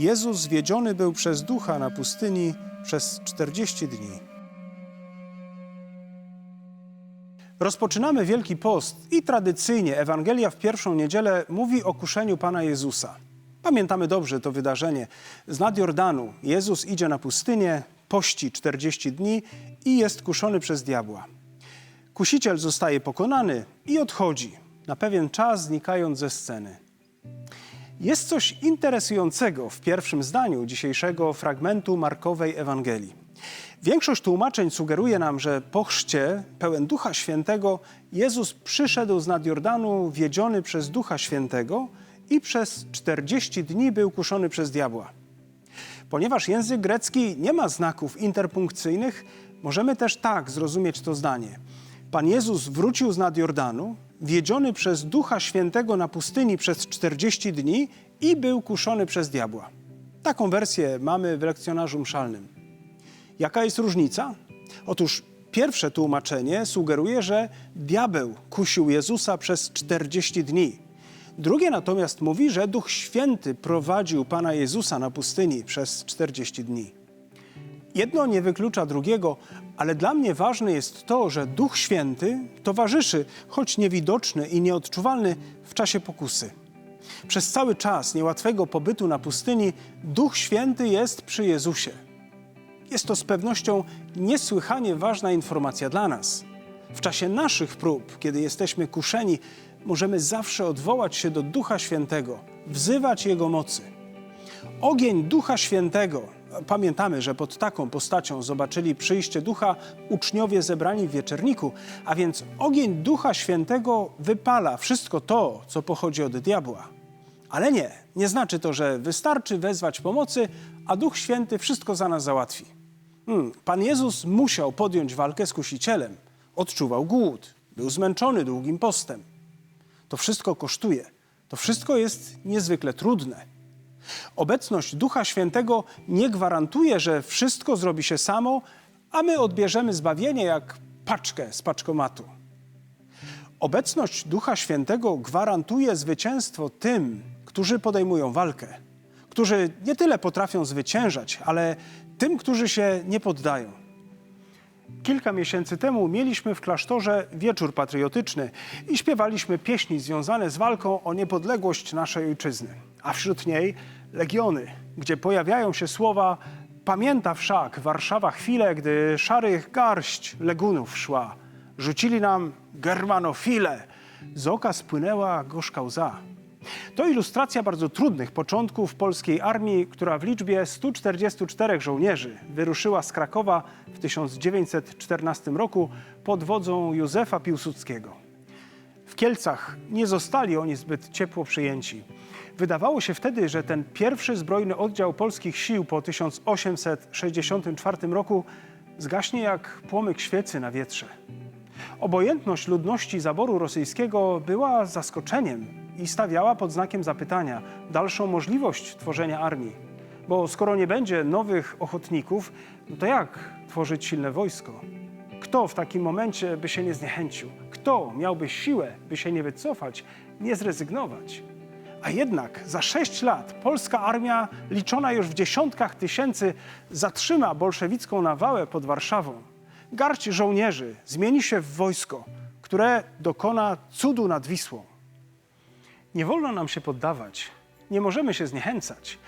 Jezus zwiedziony był przez ducha na pustyni przez 40 dni. Rozpoczynamy Wielki Post i tradycyjnie Ewangelia w pierwszą niedzielę mówi o kuszeniu Pana Jezusa. Pamiętamy dobrze to wydarzenie. Z nad Jordanu Jezus idzie na pustynię, pości 40 dni i jest kuszony przez diabła. Kusiciel zostaje pokonany i odchodzi, na pewien czas znikając ze sceny. Jest coś interesującego w pierwszym zdaniu dzisiejszego fragmentu Markowej Ewangelii. Większość tłumaczeń sugeruje nam, że po chrzcie, pełen Ducha Świętego, Jezus przyszedł z nad Jordanu wiedziony przez Ducha Świętego i przez 40 dni był kuszony przez diabła. Ponieważ język grecki nie ma znaków interpunkcyjnych, możemy też tak zrozumieć to zdanie. Pan Jezus wrócił z nad Jordanu, wiedziony przez Ducha Świętego na pustyni przez 40 dni i był kuszony przez diabła. Taką wersję mamy w lekcjonarzu mszalnym. Jaka jest różnica? Otóż pierwsze tłumaczenie sugeruje, że diabeł kusił Jezusa przez 40 dni. Drugie natomiast mówi, że Duch Święty prowadził Pana Jezusa na pustyni przez 40 dni. Jedno nie wyklucza drugiego, ale dla mnie ważne jest to, że Duch Święty towarzyszy, choć niewidoczny i nieodczuwalny, w czasie pokusy. Przez cały czas niełatwego pobytu na pustyni Duch Święty jest przy Jezusie. Jest to z pewnością niesłychanie ważna informacja dla nas. W czasie naszych prób, kiedy jesteśmy kuszeni, możemy zawsze odwołać się do Ducha Świętego, wzywać Jego mocy. Ogień Ducha Świętego. Pamiętamy, że pod taką postacią zobaczyli przyjście Ducha uczniowie zebrani w wieczerniku, a więc ogień Ducha Świętego wypala wszystko to, co pochodzi od diabła. Ale nie, nie znaczy to, że wystarczy wezwać pomocy, a Duch Święty wszystko za nas załatwi. Hmm, Pan Jezus musiał podjąć walkę z kusicielem. Odczuwał głód, był zmęczony długim postem. To wszystko kosztuje. To wszystko jest niezwykle trudne. Obecność Ducha Świętego nie gwarantuje, że wszystko zrobi się samo, a my odbierzemy zbawienie jak paczkę z paczkomatu. Obecność Ducha Świętego gwarantuje zwycięstwo tym, którzy podejmują walkę, którzy nie tyle potrafią zwyciężać, ale tym, którzy się nie poddają. Kilka miesięcy temu mieliśmy w klasztorze wieczór patriotyczny i śpiewaliśmy pieśni związane z walką o niepodległość naszej ojczyzny. A wśród niej legiony, gdzie pojawiają się słowa Pamięta wszak Warszawa chwilę, gdy szarych garść legunów szła. Rzucili nam germanofile, z oka spłynęła gorzka łza. To ilustracja bardzo trudnych początków polskiej armii, która w liczbie 144 żołnierzy wyruszyła z Krakowa w 1914 roku pod wodzą Józefa Piłsudskiego. W Kielcach nie zostali oni zbyt ciepło przyjęci. Wydawało się wtedy, że ten pierwszy zbrojny oddział polskich sił po 1864 roku zgaśnie jak płomyk świecy na wietrze. Obojętność ludności zaboru rosyjskiego była zaskoczeniem i stawiała pod znakiem zapytania dalszą możliwość tworzenia armii. Bo skoro nie będzie nowych ochotników, no to jak tworzyć silne wojsko? Kto w takim momencie by się nie zniechęcił? Kto miałby siłę, by się nie wycofać, nie zrezygnować? A jednak za sześć lat polska armia, liczona już w dziesiątkach tysięcy, zatrzyma bolszewicką nawałę pod Warszawą. Garść żołnierzy zmieni się w wojsko, które dokona cudu nad Wisłą. Nie wolno nam się poddawać, nie możemy się zniechęcać.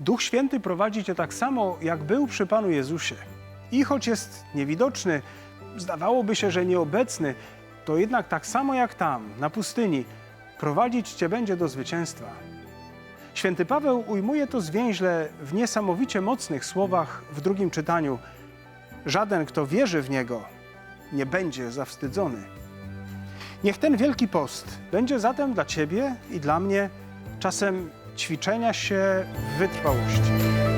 Duch Święty prowadzi cię tak samo, jak był przy Panu Jezusie. I choć jest niewidoczny, zdawałoby się, że nieobecny, to jednak tak samo jak tam, na pustyni, prowadzić cię będzie do zwycięstwa. Święty Paweł ujmuje to zwięźle w niesamowicie mocnych słowach w drugim czytaniu. Żaden, kto wierzy w Niego, nie będzie zawstydzony. Niech ten Wielki Post będzie zatem dla Ciebie i dla mnie czasem ćwiczenia się w wytrwałości.